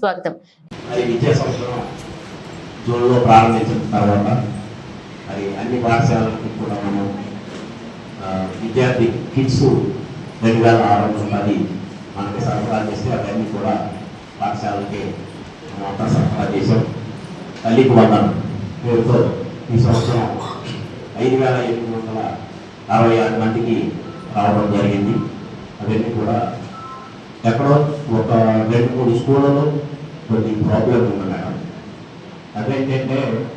స్వాగతం అది విద్యా సంవత్సరం జూన్లో ప్రారంభించిన తర్వాత అది అన్ని పాఠశాలలకు కూడా మనం ఆ, విద్యార్థి కిట్స్ రెండు వేల ఆరు వందల పది మనకి సరఫరా చేస్తే అవన్నీ కూడా పాఠశాలకి మనం అంతా సరఫరా చేసాం తల్లికి వందనం పేరుతో ఈ సంవత్సరం ఐదు వేల ఎనిమిది వందల అరవై ఆరు మందికి రావడం జరిగింది అవన్నీ కూడా ఎక్కడో ఒక రెండు మూడు స్కూళ్ళలో కొన్ని ప్రాబ్లం ఉంది మేడం అదేంటంటే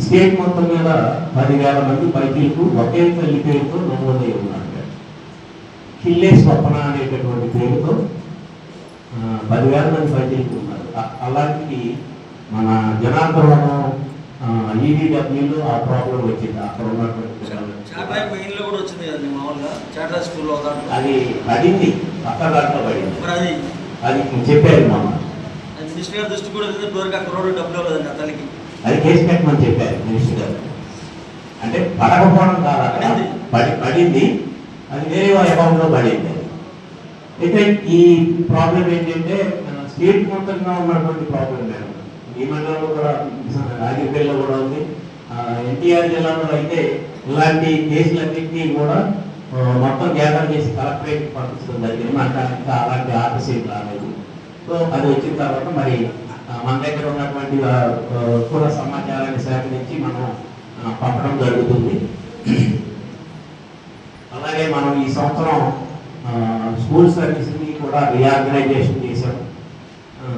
స్టేట్ మొత్తం మీద పదివేల మంది పైకీలకు ఒకే తల్లి పేరుతో నమోదై ఉన్నారు. కిల్లే స్వప్న అనేటటువంటి పేరుతో పదివేల మంది పైకీలకు ఉన్నారు. అ- అలాంటిది మన జనార్దనం ఈడీడబ్ల్యూలో ఆ ప్రాబ్లం వచ్చింది. అక్కడ ఉన్నటువంటి అది పడింది. పక్క దాంట్లో పడింది. అది? చెప్పారు అది మినిస్టర్ గారి దృష్టి కూడా వెళ్ళింది ఇప్పటివరకు డబ్బులు ఇవ్వలేదండి ఆ తల్లికి. అది కేసు పెట్టమని చెప్పారు మినిస్టర్ గారు. అంటే పడకపోవడం కాదు అక్కడ. పడి పడింది. అది వేరే అకౌంట్లో పడింది. అయితే ఈ ప్రాబ్లం ఏంటంటే స్టేట్ మొత్తంగా ఉన్నటువంటి ప్రాబ్లం లేదు. ఈ మండలంలో కూడా రాజకీయాల్లో కూడా ఉంది. ఎన్టీఆర్ జిల్లాలో అయితే ఇలాంటి కేసులన్నింటినీ కూడా మొత్తం గ్యాదర్ చేసి కలెక్టరేట్ జరిగింది మనకు ఇంకా అలాంటి ఆర్డర్స్ ఏం రాలేదు. సో అది వచ్చిన తర్వాత మరి మన దగ్గర ఉన్నటువంటి ఆ, సమాచారాన్ని సేకరించి మనం పంపడం జరుగుతుంది. అలాగే మనం ఈ సంవత్సరం స్కూల్ సర్వీస్ని కూడా రీఆర్గనైజేషన్ చేశాం.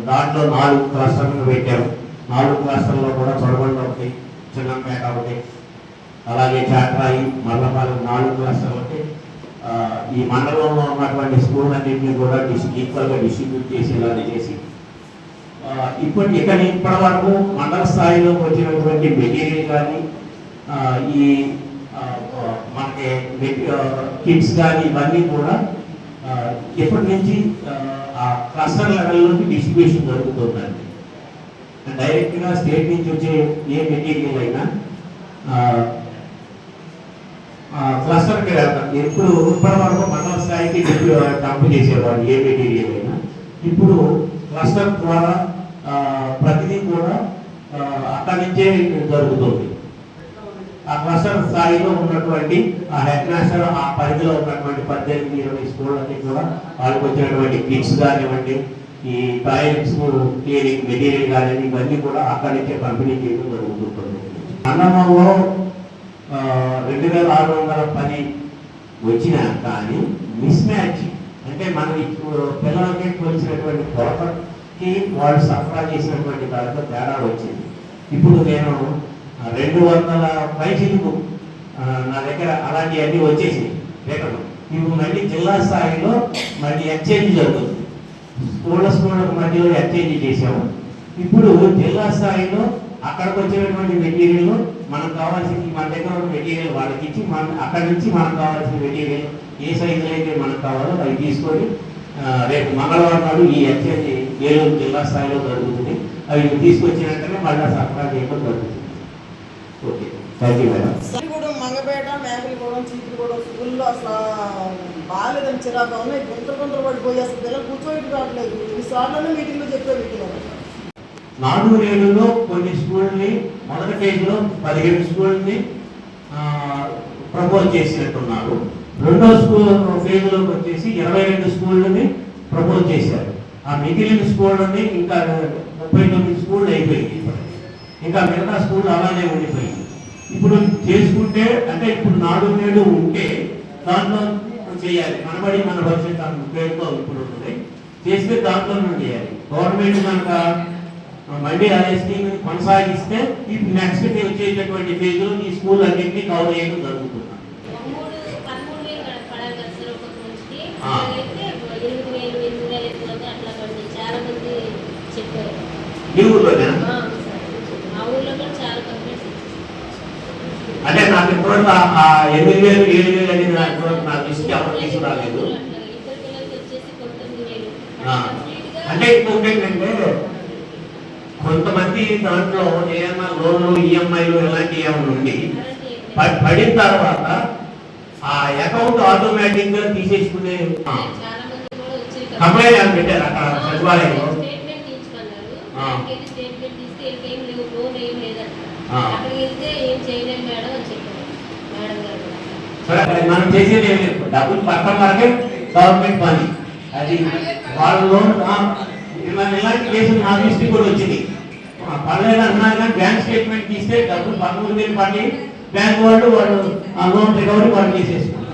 దాంట్లో నాలుగు క్లస్టర్లు పెట్టాము నాలుగు క్లస్టర్లో కూడా చొరబండ ఒకటి చిన్నంపేట ఒకటి అలాగే చాట్రాయి మల్లపాలెం నాలుగు క్లస్టర్లకి ఒకటి ఈ మండలంలో ఉన్నటువంటి స్కూల్ అన్నింటినీ కూడా డిస్ ఈక్వల్గా డిస్ట్రిబ్యూట్ చేసేలా చేసి ఆ, ఇప్పటి ఇక్కడ ఇప్పటి వరకు మండల స్థాయిలో వచ్చినటువంటి మెటీరియల్ కానీ ఈ మనకి కిట్స్ కానీ ఇవన్నీ కూడా ఎప్పటి నుంచి ఆ క్లస్టర్ లెవెల్లోకి డిస్ట్రిబ్యూషన్ జరుగుతుందండి. డైరెక్ట్గా స్టేట్ నుంచి వచ్చే ఏ మెటీరియల్ అయినా క్లస్టర్కి వెళ్తాం ఎప్పుడు ఇప్పటి వరకు మండల స్థాయికి డంప్ చేసేవాడు ఏ మెటీరియల్ అయినా. ఇప్పుడు క్లస్టర్ ద్వారా ఆ, ప్రతిదీ కూడా ఆ, అక్కడి నుంచే జరుగుతుంది. ఆ క్లస్టర్ స్థాయిలో ఉన్నటువంటి ఆ హెడ్ మాస్టర్ ఆ పరిధిలో ఉన్నటువంటి పద్దెనిమిది ఇరవై స్కూళ్ళన్నీ కూడా వాళ్ళకి వచ్చినటువంటి కిట్స్ కానివ్వండి ఈ టాయిలెట్స్ క్లీనింగ్ మెటీరియల్ కానివ్వండి ఇవన్నీ కూడా అక్కడి నుంచే పంపిణీ చేయడం జరుగుతుంది అన్నమంలో రెండు వేల ఆరు వందల పది వచ్చినా కానీ మిస్ మ్యాచ్ అంటే మనం ఇప్పుడు పిల్లలకి కొలిచినటువంటి కొలతకి వాళ్ళు సరఫరా చేసినటువంటి దాంట్లో తేడా వచ్చింది. ఇప్పుడు నేను రెండు వందల పైచిలకు నా దగ్గర అలాంటివన్నీ వచ్చేసి రేఖలు ఇప్పుడు మళ్ళీ జిల్లా స్థాయిలో మళ్ళీ ఎక్స్చేంజ్ జరుగుతుంది. స్కూళ్ళ స్కూళ్ళకు మధ్యలో ఎక్స్చేంజ్ చేసాము ఇప్పుడు జిల్లా స్థాయిలో అక్కడికి వచ్చినటువంటి మెటీరియల్ మనకు కావాల్సిన మన దగ్గర ఉన్న మెటీరియల్ వాళ్ళకి ఇచ్చి మన అక్కడి నుంచి మనకు కావాల్సిన మెటీరియల్ ఏ సైజులో అయితే మనకు కావాలో అవి తీసుకొని రేపు మంగళవారం నాడు ఈ ఎక్స్చేంజ్ ఏలూరు జిల్లా స్థాయిలో జరుగుతుంది. అవి తీసుకొచ్చినట్టుగా మళ్ళీ సరఫరా చేయడం జరుగుతుంది. ఓకే. థ్యాంక్ యూ మేడం కూడా మంగపేట మేకలగూడెం చీపురుగూడెం స్కూల్లో అసలు బాగాలేదని చిరాకు ఉన్నాయి గుంతలు గుంతలు పడిపోయి అసలు పిల్లలు కూర్చోబెట్టుకోవట్లేదు ఈ సార్లు మీటింగ్లో చెప్పే మీటింగ్ నాలుగు ఏళ్ళలో కొన్ని స్కూల్ని మొదటి ఫేజ్లో పదిహేడు స్కూల్ని ప్రపోజ్ చేసినట్టున్నారు. రెండో స్కూల్ ఫేజ్లోకి వచ్చేసి ఇరవై రెండు స్కూళ్ళని ప్రపోజ్ చేశారు. ఆ మిగిలిన స్కూళ్ళని ఇంకా ముప్పై తొమ్మిది స్కూళ్ళు అయిపోయింది ఇంకా మిగతా స్కూల్ అలానే ఉండిపోయింది ఇప్పుడు చేసుకుంటే అంటే ఇప్పుడు నాలుగు నేడు ఉంటే దాంట్లో చేయాలి. మనబడి మన భవిష్యత్తు పేరుతో ఇప్పుడు ఉంటుంది. చేస్తే దాంట్లో చేయాలి. గవర్నమెంట్ కనుక మళ్ళీ అదే స్కీమ్ కొనసాగిస్తే ఇప్పుడు నెక్స్ట్ వచ్చేటటువంటి ఫేజ్లో ఈ స్కూల్ అన్నింటినీ కవర్ చేయడం జరుగుతుంది. ఈ. అంటే నాకు ఇప్పుడు ఆ ఎనిమిది వేలు ఏడు వేలు అనేది నాకు ఇప్పటివరకు నా దృష్టికి ఎవరు తీసుకురాలేదు. అంటే ఇంకొకటి ఏంటంటే కొంతమంది దాంట్లో ఏమన్నా లోన్లు ఈఎంఐలు ఇలాంటివి ఏమైనా ఉండి పడిన తర్వాత ఆ అకౌంట్ ఆటోమేటిక్గా తీసేసుకునే కంప్లైంట్ అని పెట్టారు అక్కడ సచివాలయంలో? మనం చేసేది ఏం లేదు. డబ్బులు పక్కన వరకే గవర్నమెంట్ పని. అది వాళ్ళు ఇలాంటి కేసులు నా దృష్టి కూడా వచ్చింది పర్లేదు అన్నారు కానీ బ్యాంక్ స్టేట్మెంట్ తీస్తే డబ్బులు పక్కన పడి బ్యాంక్ వాళ్ళు వాళ్ళు ఆ లోన్ రికవరీ వాళ్ళు చేసేసుకున్నారు.